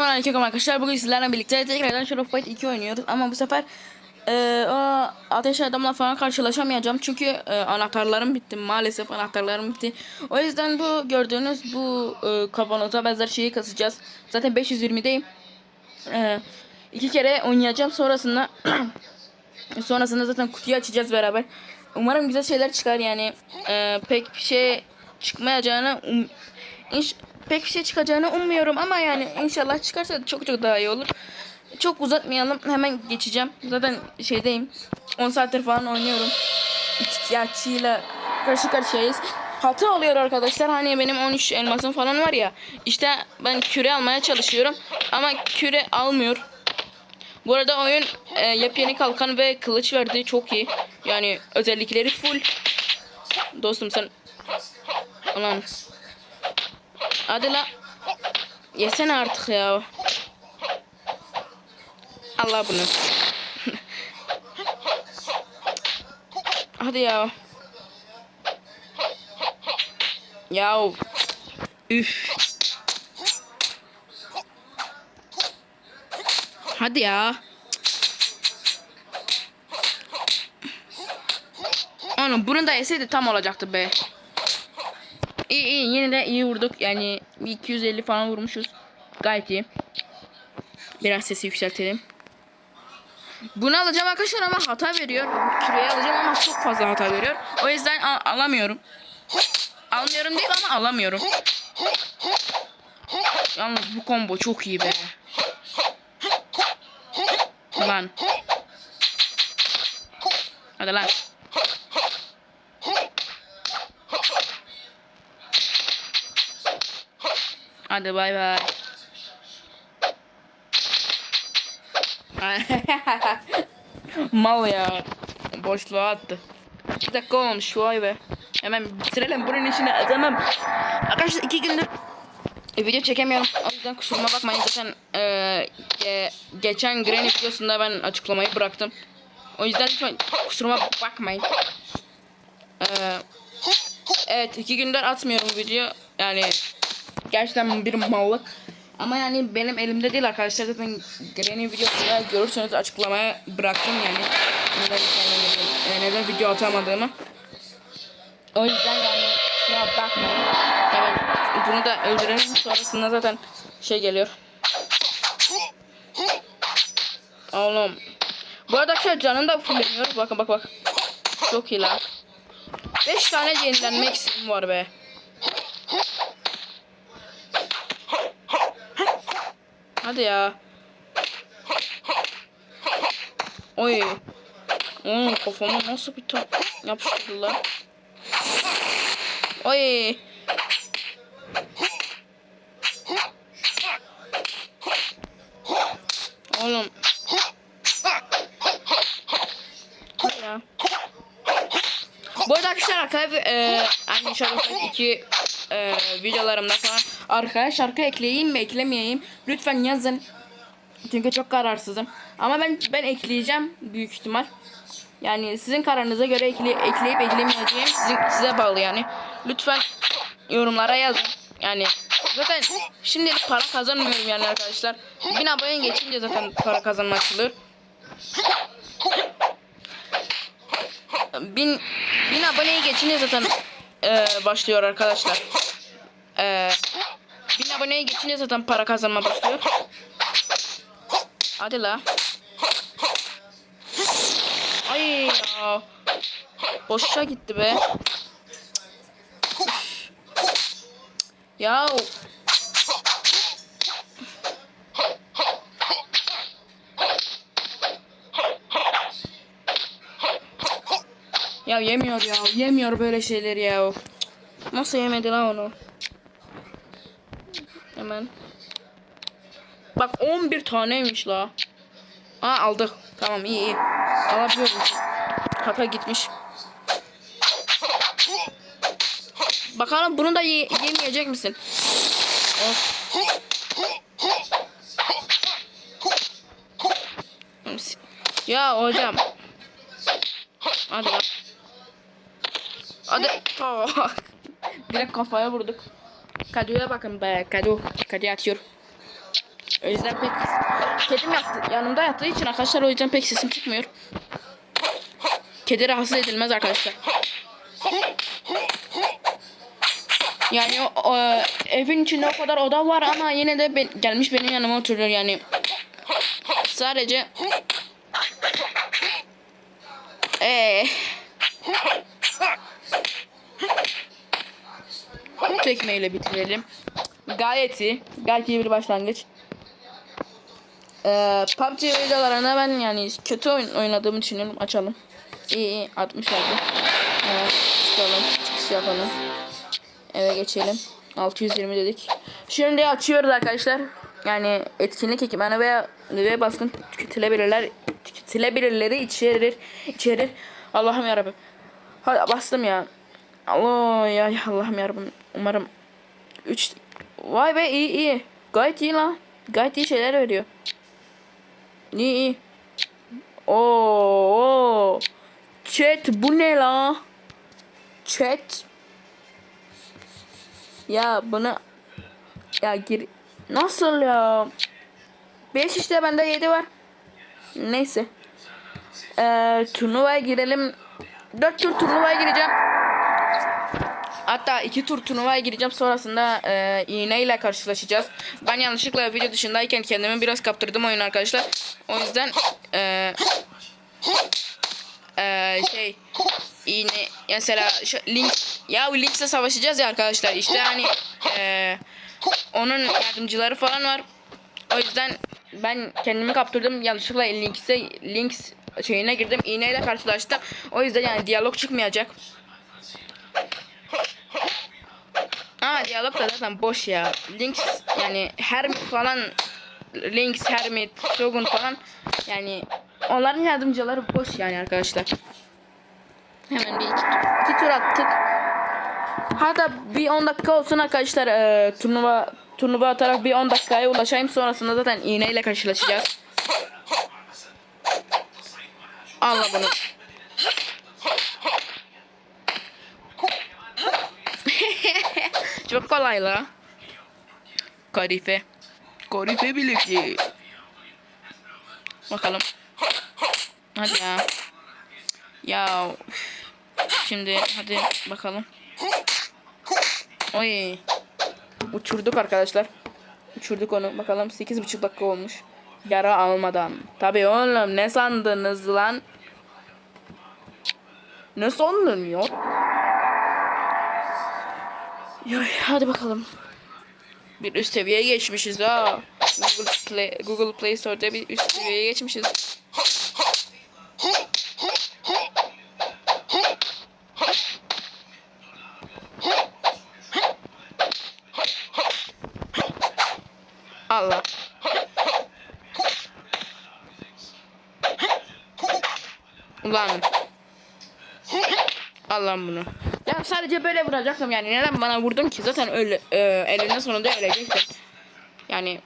Selamünaleyküm arkadaşlar. Bugün sizlerle birlikte tekrardan Shadow Fight 2 oynuyoruz. Ama bu sefer e, o ateş adamla falan karşılaşamayacağım. Çünkü e, anahtarlarım bitti. Maalesef anahtarlarım bitti. O yüzden bu gördüğünüz bu e, kavanoza benzer şeyi kasacağız. Zaten 520'deyim. E, iki kere oynayacağım. Sonrasında sonrasında zaten kutuyu açacağız beraber. Umarım güzel şeyler çıkar yani. E, pek bir şey çıkmayacağını um, pek bir şey çıkacağını ummuyorum ama yani inşallah çıkarsa çok çok daha iyi olur. Çok uzatmayalım. Hemen geçeceğim. Zaten şeydeyim. 10 saattir falan oynuyorum. İçkiyaçıyla karşı karşıyayız. Hata oluyor arkadaşlar. Hani benim 13 elmasım falan var ya. İşte ben küre almaya çalışıyorum. Ama küre almıyor. Bu arada oyun e, yepyeni kalkan ve kılıç verdi. Çok iyi. Yani özellikleri full. Dostum sen... Ulan Hadi la. Yesene artık ya. Allah bunu. Hadi ya. Ya. Üf. Hadi ya. Oğlum bunu da yeseydi tam olacaktı be. İyi iyi yine de iyi vurduk. Yani bir 250 falan vurmuşuz. Gayet iyi. Biraz sesi yükseltelim. Bunu alacağım arkadaşlar ama hata veriyor. Küreyi alacağım ama çok fazla hata veriyor. O yüzden al- alamıyorum. Almıyorum değil ama alamıyorum. Yalnız bu combo çok iyi be. Lan. Hadi lan. Hadi bay bay. Mal ya. Boşluğa attı. Bir dakika olmuş vay be. Hemen bitirelim bunun işini tamam. Arkadaşlar iki gündür e, video çekemiyorum. O yüzden kusuruma bakmayın. Zaten e, ge- geçen Granny videosunda ben açıklamayı bıraktım. O yüzden lütfen kusuruma bakmayın. E, evet iki gündür atmıyorum video. Yani gerçekten bir mallık. Ama yani benim elimde değil arkadaşlar. Zaten Granny videosunda görürseniz açıklamaya bıraktım yani. Neden, e, neden video atamadığımı. O yüzden yani kusura bakmayın. Evet, bunu da öldürelim. Sonrasında zaten şey geliyor. Oğlum. Bu arada arkadaşlar canım da fulleniyor. Bakın bak bak. Çok iyi lan. 5 tane yenilenme eksiğim var be. Hadi ya. Oy. Oğlum kafama nasıl bir top yapıştırdılar. Oy. Oğlum. Hadi ya. Bu arada arkadaşlar arkaya e, hani iki e, videolarımda falan arkaya şarkı ekleyeyim mi eklemeyeyim lütfen yazın. Çünkü çok kararsızım. Ama ben ben ekleyeceğim büyük ihtimal. Yani sizin kararınıza göre ekle, ekleyip eklemeyeceğim sizin size bağlı yani. Lütfen yorumlara yazın. Yani zaten şimdi para kazanmıyorum yani arkadaşlar. Bin abone geçince zaten para kazanma açılıyor. Bin, bin aboneyi geçince zaten e, başlıyor arkadaşlar. E, bin aboneyi geçince zaten para kazanma başlıyor. Hadi la. Ay ya. Boşa gitti be. Ya. Ya yemiyor ya. Yemiyor böyle şeyleri ya. Nasıl yemedi lan onu? Hemen. Bak 11 taneymiş la. Aa aldık. Tamam iyi iyi. Alabiliyoruz. Hata gitmiş. Bakalım bunu da ye yemeyecek misin? Of. Ya hocam. Hadi lan. Hadi. Oh. Direkt kafaya vurduk. Kadıya bakın be. Kadı. Kadı atıyor. O yüzden pek kedim yattı, yanımda yattığı için arkadaşlar o yüzden pek sesim çıkmıyor. Kedi rahatsız edilmez arkadaşlar. Yani o, o, evin içinde o kadar oda var ama yine de ben- gelmiş benim yanıma oturuyor yani. Sadece ee, tekmeyle bitirelim. Gayet iyi. Gayet iyi bir başlangıç. Ee, PUBG videolarına ben yani kötü oyun oynadığımı düşünüyorum. Açalım. İyi iyi 60 oldu. Evet, çıkalım. Çıkış yapalım. Eve geçelim. 620 dedik. Şimdi açıyoruz arkadaşlar. Yani etkinlik ekipmanı veya ve baskın tüketilebilirler tüketilebilirleri içerir içerir. Allah'ım yarabbim. Hadi bastım ya. Allah ya ya Allah'ım yarabbim. Umarım 3 Vay be iyi iyi. Gayet iyi lan. Gayet iyi şeyler veriyor. İyi iyi. Oo. Chat bu ne la? Chat. Ya bunu ya gir nasıl ya? 5 işte bende 7 var. Neyse. Ee, turnuvaya girelim. 4 tur turnuvaya gireceğim. Hatta iki tur turnuvaya gireceğim sonrasında e, iğneyle karşılaşacağız. Ben yanlışlıkla video dışındayken kendimi biraz kaptırdım oyun arkadaşlar. O yüzden e, e, şey iğne mesela şu, link ya Lynx'le savaşacağız ya arkadaşlar. İşte hani e, onun yardımcıları falan var. O yüzden ben kendimi kaptırdım yanlışlıkla Lynx'e Lynx şeyine girdim. iğneyle karşılaştım. O yüzden yani diyalog çıkmayacak. Aa diyalog da zaten boş ya. Links yani Hermit falan Links, Hermit, Shogun falan yani onların yardımcıları boş yani arkadaşlar. Hemen bir iki, iki tur attık. Hatta bir 10 dakika olsun arkadaşlar e, turnuva turnuva atarak bir 10 dakikaya ulaşayım sonrasında zaten iğneyle karşılaşacağız. Allah bunu. Çok kolay la. Kadife. Kadife bilekli. Bakalım. Hadi ya. Ya. Şimdi hadi bakalım. Oy. Uçurduk arkadaşlar. Uçurduk onu. Bakalım 8,5 dakika olmuş. Yara almadan. Tabii oğlum ne sandınız lan? Ne sandın ya? Ya, hadi bakalım. Bir üst seviyeye geçmişiz ha. Google Play, Google Play Store'da bir üst seviyeye geçmişiz. Allah. Ulan. Allah'ım bunu. Ya sadece böyle vuracaktım yani. Neden bana vurdun ki? Zaten öyle e, elinde sonunda ölecektim. Yani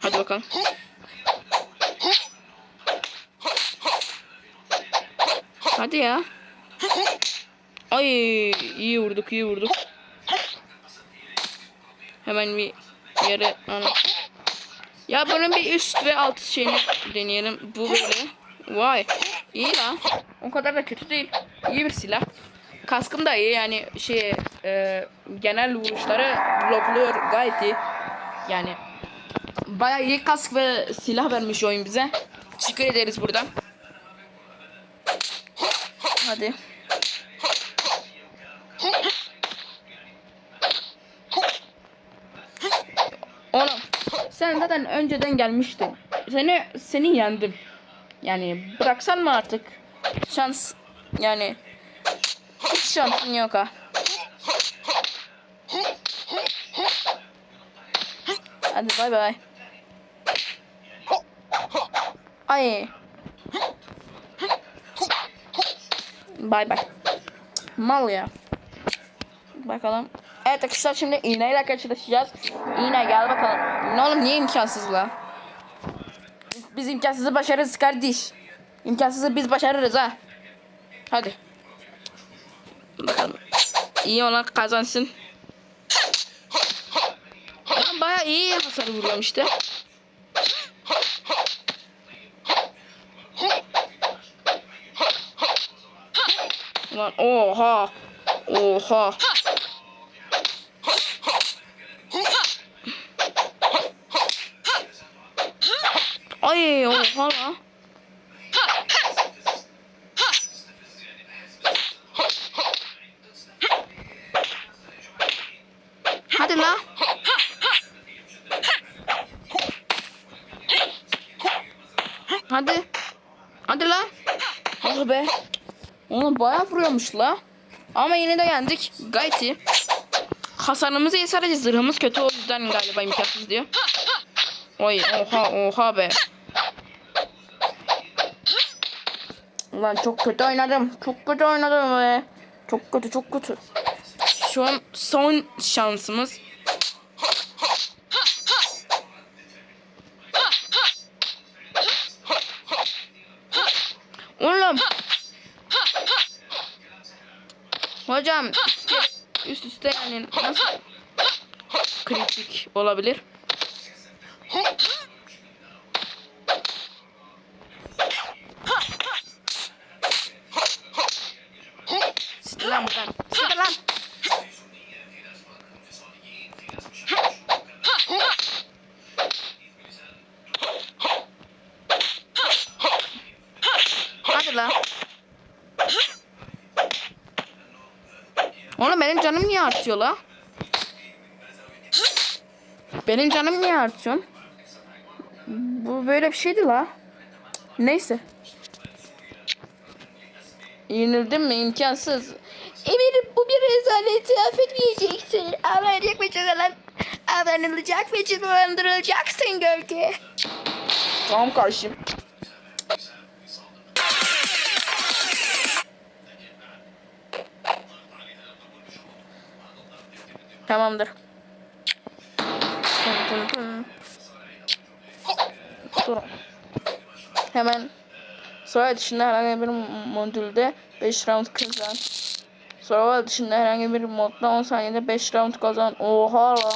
Hadi bakalım. Hadi ya. Ay iyi vurduk iyi vurduk. Hemen bir yere. Ya bunun bir üst ve alt şeyini deneyelim. Bu böyle. Vay. İyi lan. O kadar da kötü değil. İyi bir silah. Kaskım da iyi yani şey e, genel vuruşları blokluyor gayet iyi. Yani bayağı iyi kask ve silah vermiş oyun bize. Teşekkür ederiz buradan. Hadi. Oğlum sen zaten önceden gelmiştin. Seni seni yendim. Yani bıraksan mı artık? Şans yani hiç şansın yok ha. Hadi bay bay. Ay. Bay bay. Mal ya. Bakalım. Evet arkadaşlar şimdi iğneyle karşılaşacağız. İğne gel bakalım. Ne oğlum niye imkansız la? Biz imkansızı başarırız kardeş. İmkansızı biz başarırız ha. Hadi. Bakalım. İyi olan kazansın. Oğlum baya iyi hasar vuruyorum işte. Lan oha. Oha. Ay oha lan. Hadi la. Hadi. Hadi la. Ah be. Oğlum bayağı vuruyormuş la. Ama yine de yendik. Gayet iyi. Hasarımız iyi sadece zırhımız kötü o yüzden galiba imkansız diyor. Oy oha oha be. Ulan çok kötü oynadım. Çok kötü oynadım be. Çok kötü çok kötü. Şu an son şansımız. Oğlum. Hocam üst üste yani nasıl kritik olabilir? Siktir lan buradan. Siktir lan. Hadi lan. Oğlum benim canım niye artıyor la? Benim canım niye artıyor? Bu böyle bir şeydi la. Neyse. Yenildim mi imkansız. Eminim bu bir rezaleti affetmeyeceksin. Avlanacak ve cezalan. Avlanılacak ve cezalandırılacaksın gölge. Tamam karşım. Tamamdır. Dur. Hemen Sonra dışında herhangi bir modülde 5 round kazan. Sonra dışında herhangi bir modda 10 saniyede 5 round kazan. Oha la.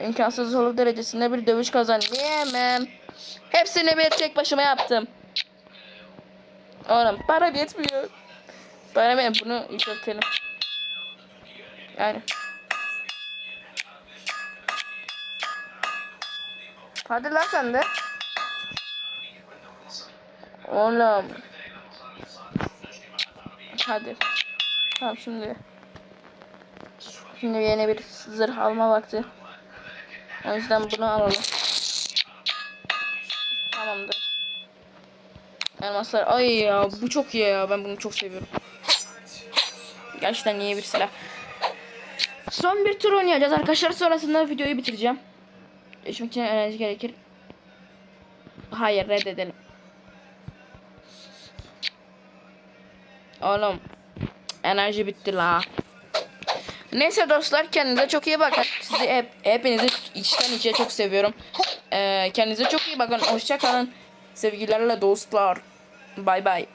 İmkansız zorluk derecesinde bir dövüş kazan. Yemem. Hepsini bir tek başıma yaptım. Oğlum para yetmiyor. Ben bunu yükseltelim. Yani. Hadi lan sen de. Oğlum. Hadi. Tamam şimdi. Şimdi yeni bir zırh alma vakti. O yüzden bunu alalım. Tamamdır. Elmaslar. Ay ya bu çok iyi ya. Ben bunu çok seviyorum. Gerçekten iyi bir silah. Son bir tur oynayacağız arkadaşlar. Sonrasında videoyu bitireceğim. Geçmek için enerji gerekir. Hayır reddedelim. Oğlum enerji bitti la. Neyse dostlar kendinize çok iyi bakın. Sizi hep, hepinizi içten içe çok seviyorum. Ee, kendinize çok iyi bakın. Hoşça kalın. Sevgilerle dostlar. Bay bay.